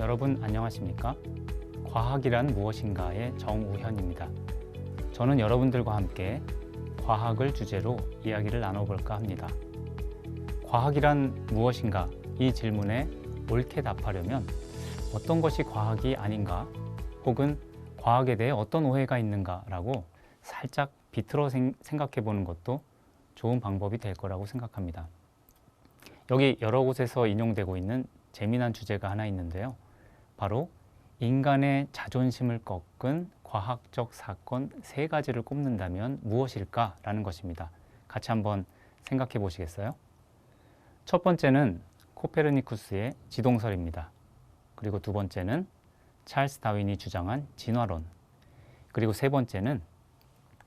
여러분 안녕하십니까? 과학이란 무엇인가의 정우현입니다. 저는 여러분들과 함께 과학을 주제로 이야기를 나눠볼까 합니다. 과학이란 무엇인가? 이 질문에 옳게 답하려면 어떤 것이 과학이 아닌가? 혹은 과학에 대해 어떤 오해가 있는가라고 살짝 비틀어 생각해 보는 것도 좋은 방법이 될 거라고 생각합니다. 여기 여러 곳에서 인용되고 있는 재미난 주제가 하나 있는데요. 바로 인간의 자존심을 꺾은 과학적 사건 세 가지를 꼽는다면 무엇일까라는 것입니다. 같이 한번 생각해 보시겠어요? 첫 번째는 코페르니쿠스의 지동설입니다. 그리고 두 번째는 찰스 다윈이 주장한 진화론. 그리고 세 번째는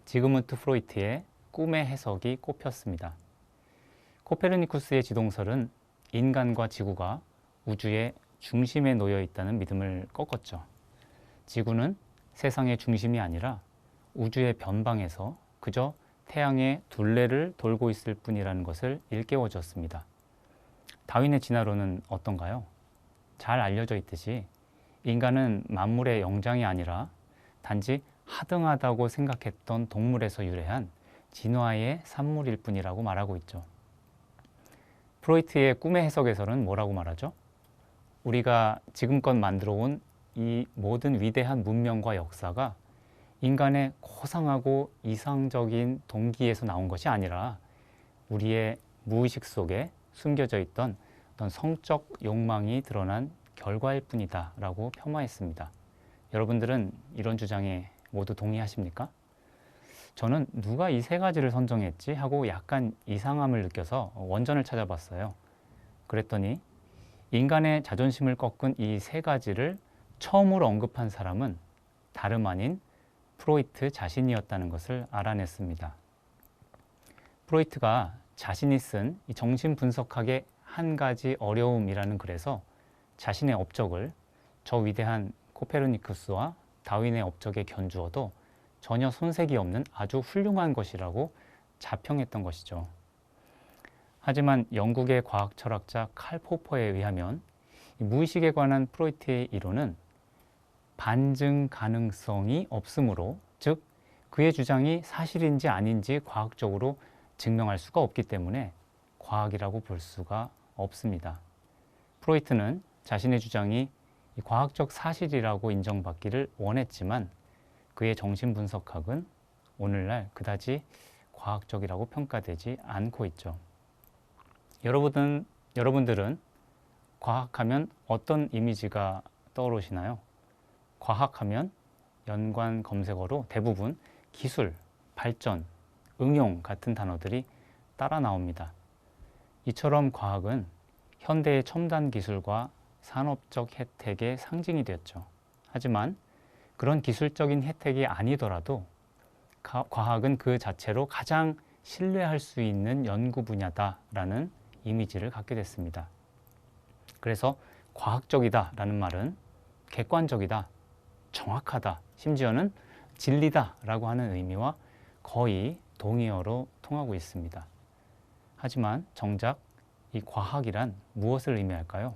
지그문트 프로이트의 꿈의 해석이 꼽혔습니다. 코페르니쿠스의 지동설은 인간과 지구가 우주의 중심에 놓여 있다는 믿음을 꺾었죠. 지구는 세상의 중심이 아니라 우주의 변방에서 그저 태양의 둘레를 돌고 있을 뿐이라는 것을 일깨워 줬습니다. 다윈의 진화론은 어떤가요? 잘 알려져 있듯이 인간은 만물의 영장이 아니라 단지 하등하다고 생각했던 동물에서 유래한 진화의 산물일 뿐이라고 말하고 있죠. 프로이트의 꿈의 해석에서는 뭐라고 말하죠? 우리가 지금껏 만들어 온 이 모든 위대한 문명과 역사가 인간의 고상하고 이상적인 동기에서 나온 것이 아니라 우리의 무의식 속에 숨겨져 있던 어떤 성적 욕망이 드러난 결과일 뿐이다 라고 폄하했습니다. 여러분들은 이런 주장에 모두 동의하십니까? 저는 누가 이 세 가지를 선정했지 하고 약간 이상함을 느껴서 원전을 찾아봤어요. 그랬더니 인간의 자존심을 꺾은 이 세 가지를 처음으로 언급한 사람은 다름 아닌 프로이트 자신이었다는 것을 알아냈습니다. 프로이트가 자신이 쓴 정신 분석학의 한 가지 어려움이라는 글에서 자신의 업적을 저 위대한 코페르니쿠스와 다윈의 업적에 견주어도 전혀 손색이 없는 아주 훌륭한 것이라고 자평했던 것이죠. 하지만 영국의 과학 철학자 칼 포퍼에 의하면 무의식에 관한 프로이트의 이론은 반증 가능성이 없으므로 즉 그의 주장이 사실인지 아닌지 과학적으로 증명할 수가 없기 때문에 과학이라고 볼 수가 없습니다. 프로이트는 자신의 주장이 과학적 사실이라고 인정받기를 원했지만 그의 정신분석학은 오늘날 그다지 과학적이라고 평가되지 않고 있죠. 여러분은, 여러분들은 과학하면 어떤 이미지가 떠오르시나요? 과학하면 연관 검색어로 대부분 기술, 발전, 응용 같은 단어들이 따라 나옵니다. 이처럼 과학은 현대의 첨단 기술과 산업적 혜택의 상징이 되었죠. 하지만 그런 기술적인 혜택이 아니더라도 과학은 그 자체로 가장 신뢰할 수 있는 연구 분야다라는 이미지를 갖게 됐습니다. 그래서 과학적이다 라는 말은 객관적이다, 정확하다, 심지어는 진리다 라고 하는 의미와 거의 동의어로 통하고 있습니다. 하지만 정작 이 과학이란 무엇을 의미할까요?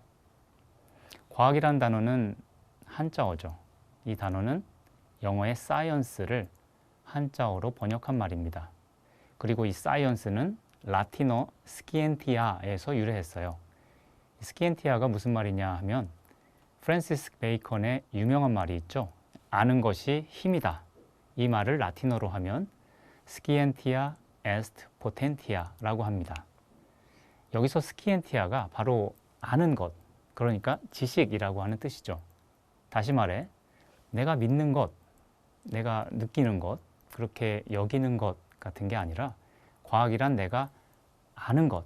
과학이란 단어는 한자어죠. 이 단어는 영어의 science를 한자어로 번역한 말입니다. 그리고 이 science는 라틴어 스키엔티아에서 유래했어요. 스키엔티아가 무슨 말이냐 하면 프랜시스 베이컨의 유명한 말이 있죠. 아는 것이 힘이다. 이 말을 라틴어로 하면 스키엔티아 에스트 포텐티아라고 합니다. 여기서 스키엔티아가 바로 아는 것, 그러니까 지식이라고 하는 뜻이죠. 다시 말해, 내가 믿는 것, 내가 느끼는 것, 그렇게 여기는 것 같은 게 아니라 과학이란 내가 아는 것,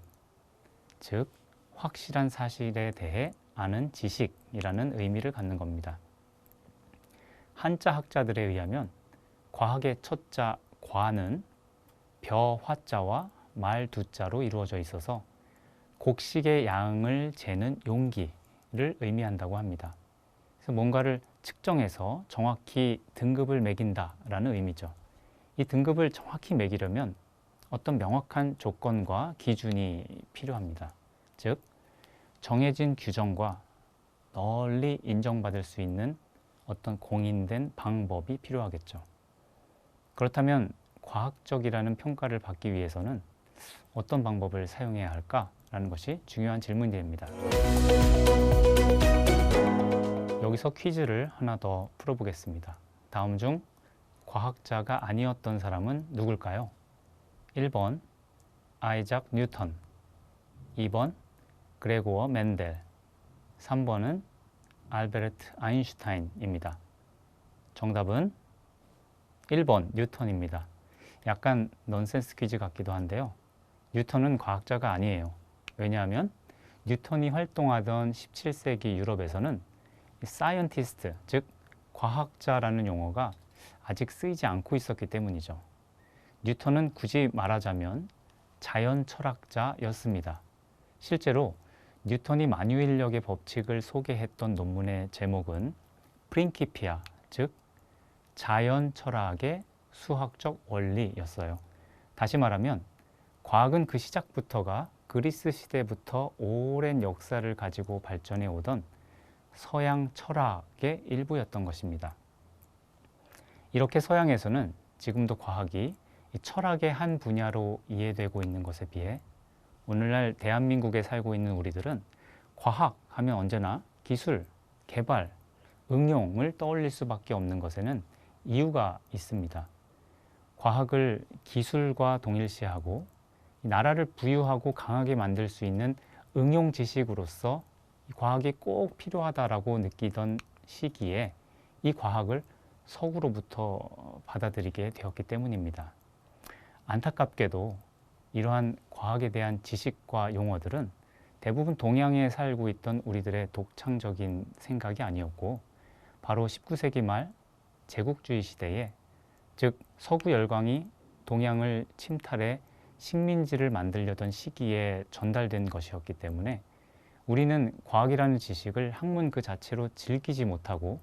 즉, 확실한 사실에 대해 아는 지식이라는 의미를 갖는 겁니다. 한자 학자들에 의하면 과학의 첫자 과는 벼 화자와 말 두자로 이루어져 있어서 곡식의 양을 재는 용기를 의미한다고 합니다. 그래서 뭔가를 측정해서 정확히 등급을 매긴다라는 의미죠. 이 등급을 정확히 매기려면 어떤 명확한 조건과 기준이 필요합니다. 즉, 정해진 규정과 널리 인정받을 수 있는 어떤 공인된 방법이 필요하겠죠. 그렇다면 과학적이라는 평가를 받기 위해서는 어떤 방법을 사용해야 할까라는 것이 중요한 질문이 됩니다. 여기서 퀴즈를 하나 더 풀어보겠습니다. 다음 중 과학자가 아니었던 사람은 누굴까요? 1번 아이작 뉴턴 2번 그레고어 맨델 3번은 알베르트 아인슈타인입니다. 정답은 1번 뉴턴입니다. 약간 넌센스 퀴즈 같기도 한데요. 뉴턴은 과학자가 아니에요. 왜냐하면 뉴턴이 활동하던 17세기 유럽에서는 사이언티스트, 즉 과학자라는 용어가 아직 쓰이지 않고 있었기 때문이죠. 뉴턴은 굳이 말하자면 자연 철학자였습니다. 실제로 뉴턴이 만유인력의 법칙을 소개했던 논문의 제목은 프린키피아, 즉 자연 철학의 수학적 원리였어요. 다시 말하면 과학은 그 시작부터가 그리스 시대부터 오랜 역사를 가지고 발전해 오던 서양 철학의 일부였던 것입니다. 이렇게 서양에서는 지금도 과학이 철학의 한 분야로 이해되고 있는 것에 비해 오늘날 대한민국에 살고 있는 우리들은 과학 하면 언제나 기술, 개발, 응용을 떠올릴 수밖에 없는 것에는 이유가 있습니다. 과학을 기술과 동일시하고 나라를 부유하고 강하게 만들 수 있는 응용 지식으로서 과학이 꼭 필요하다라고 느끼던 시기에 이 과학을 서구로부터 받아들이게 되었기 때문입니다. 안타깝게도 이러한 과학에 대한 지식과 용어들은 대부분 동양에 살고 있던 우리들의 독창적인 생각이 아니었고 바로 19세기 말 제국주의 시대에 즉 서구 열강이 동양을 침탈해 식민지를 만들려던 시기에 전달된 것이었기 때문에 우리는 과학이라는 지식을 학문 그 자체로 즐기지 못하고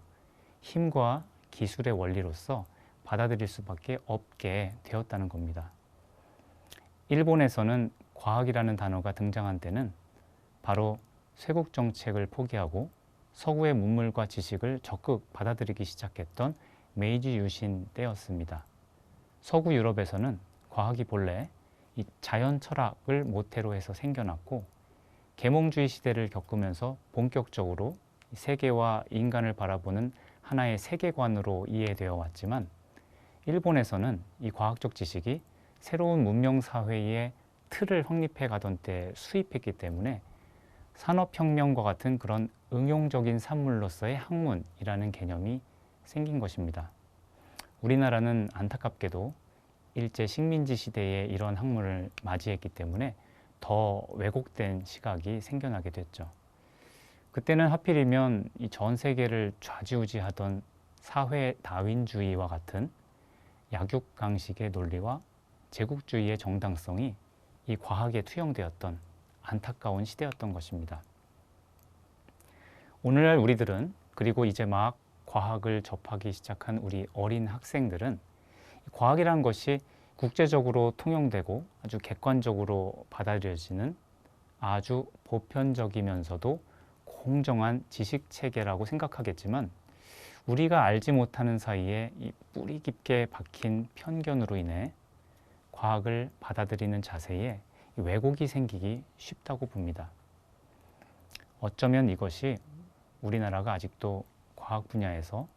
힘과 기술의 원리로서 받아들일 수밖에 없게 되었다는 겁니다. 일본에서는 과학이라는 단어가 등장한 때는 바로 쇄국 정책을 포기하고 서구의 문물과 지식을 적극 받아들이기 시작했던 메이지 유신 때였습니다. 서구 유럽에서는 과학이 본래 이 자연 철학을 모태로 해서 생겨났고 계몽주의 시대를 겪으면서 본격적으로 세계와 인간을 바라보는 하나의 세계관으로 이해되어 왔지만 일본에서는 이 과학적 지식이 새로운 문명 사회의 틀을 확립해 가던 때 수입했기 때문에 산업혁명과 같은 그런 응용적인 산물로서의 학문이라는 개념이 생긴 것입니다. 우리나라는 안타깝게도 일제 식민지 시대에 이런 학문을 맞이했기 때문에 더 왜곡된 시각이 생겨나게 됐죠. 그때는 하필이면 이 전 세계를 좌지우지하던 사회 다윈주의와 같은 약육강식의 논리와 제국주의의 정당성이 이 과학에 투영되었던 안타까운 시대였던 것입니다. 오늘날 우리들은 그리고 이제 막 과학을 접하기 시작한 우리 어린 학생들은 과학이라는 것이 국제적으로 통용되고 아주 객관적으로 받아들여지는 아주 보편적이면서도 공정한 지식 체계라고 생각하겠지만 우리가 알지 못하는 사이에 이 뿌리 깊게 박힌 편견으로 인해 과학을 받아들이는 자세에 왜곡이 생기기 쉽다고 봅니다. 어쩌면 이것이 우리나라가 아직도 과학 분야에서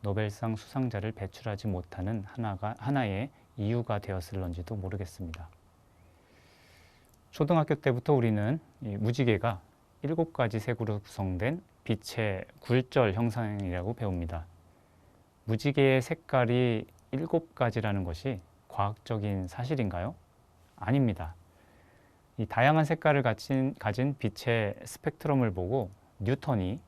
노벨상 수상자를 배출하지 못하는 하나가, 하나의 이유가 되었을런지도 모르겠습니다. 초등학교 때부터 우리는 무지개가 일곱 가지 색으로 구성된 빛의 굴절 형상이라고 배웁니다. 무지개의 색깔이 일곱 가지라는 것이 과학적인 사실인가요? 아닙니다. 이 다양한 색깔을 가진, 가진 빛의 스펙트럼을 보고 뉴턴이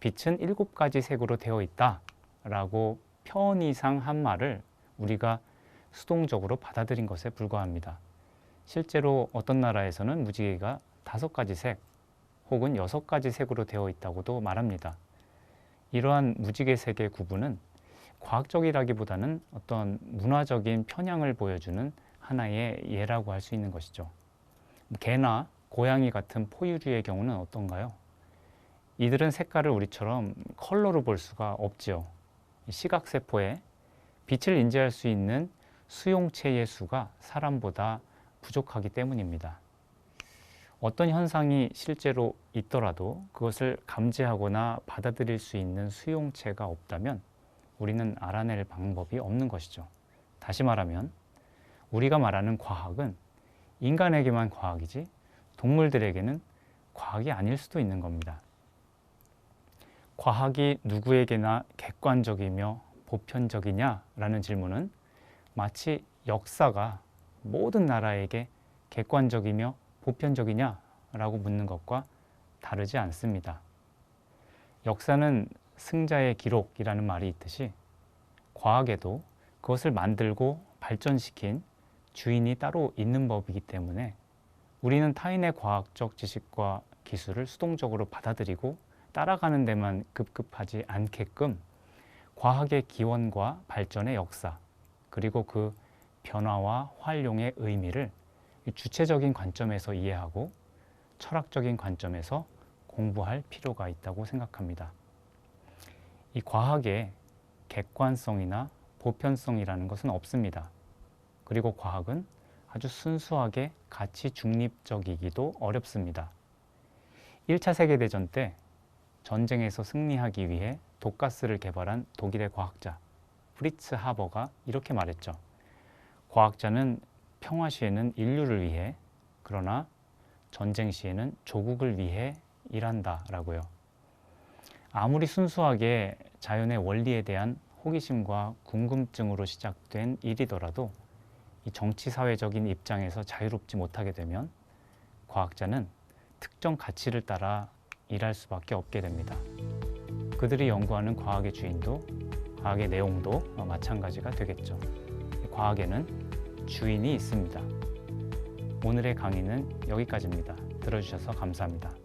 빛은 일곱 가지 색으로 되어 있다 라고 편의상 한 말을 우리가 수동적으로 받아들인 것에 불과합니다. 실제로 어떤 나라에서는 무지개가 다섯 가지 색 혹은 여섯 가지 색으로 되어 있다고도 말합니다. 이러한 무지개 색의 구분은 과학적이라기보다는 어떤 문화적인 편향을 보여주는 하나의 예라고 할 수 있는 것이죠. 개나 고양이 같은 포유류의 경우는 어떤가요? 이들은 색깔을 우리처럼 컬러로 볼 수가 없지요. 시각 세포에 빛을 인지할 수 있는 수용체의 수가 사람보다 부족하기 때문입니다. 어떤 현상이 실제로 있더라도 그것을 감지하거나 받아들일 수 있는 수용체가 없다면 우리는 알아낼 방법이 없는 것이죠. 다시 말하면 우리가 말하는 과학은 인간에게만 과학이지 동물들에게는 과학이 아닐 수도 있는 겁니다. 과학이 누구에게나 객관적이며 보편적이냐라는 질문은 마치 역사가 모든 나라에게 객관적이며 보편적이냐라고 묻는 것과 다르지 않습니다. 역사는 승자의 기록이라는 말이 있듯이 과학에도 그것을 만들고 발전시킨 주인이 따로 있는 법이기 때문에 우리는 타인의 과학적 지식과 기술을 수동적으로 받아들이고 따라가는 데만 급급하지 않게끔 과학의 기원과 발전의 역사 그리고 그 변화와 활용의 의미를 주체적인 관점에서 이해하고 철학적인 관점에서 공부할 필요가 있다고 생각합니다. 이 과학에 객관성이나 보편성이라는 것은 없습니다. 그리고 과학은 아주 순수하게 가치 중립적이기도 어렵습니다. 1차 세계대전 때 전쟁에서 승리하기 위해 독가스를 개발한 독일의 과학자 프리츠 하버가 이렇게 말했죠. 과학자는 평화 시에는 인류를 위해 그러나 전쟁 시에는 조국을 위해 일한다라고요. 아무리 순수하게 자연의 원리에 대한 호기심과 궁금증으로 시작된 일이더라도 이 정치 사회적인 입장에서 자유롭지 못하게 되면 과학자는 특정 가치를 따라 일할 수밖에 없게 됩니다. 그들이 연구하는 과학의 주인도 과학의 내용도 마찬가지가 되겠죠. 과학에는 주인이 있습니다. 오늘의 강의는 여기까지입니다. 들어주셔서 감사합니다.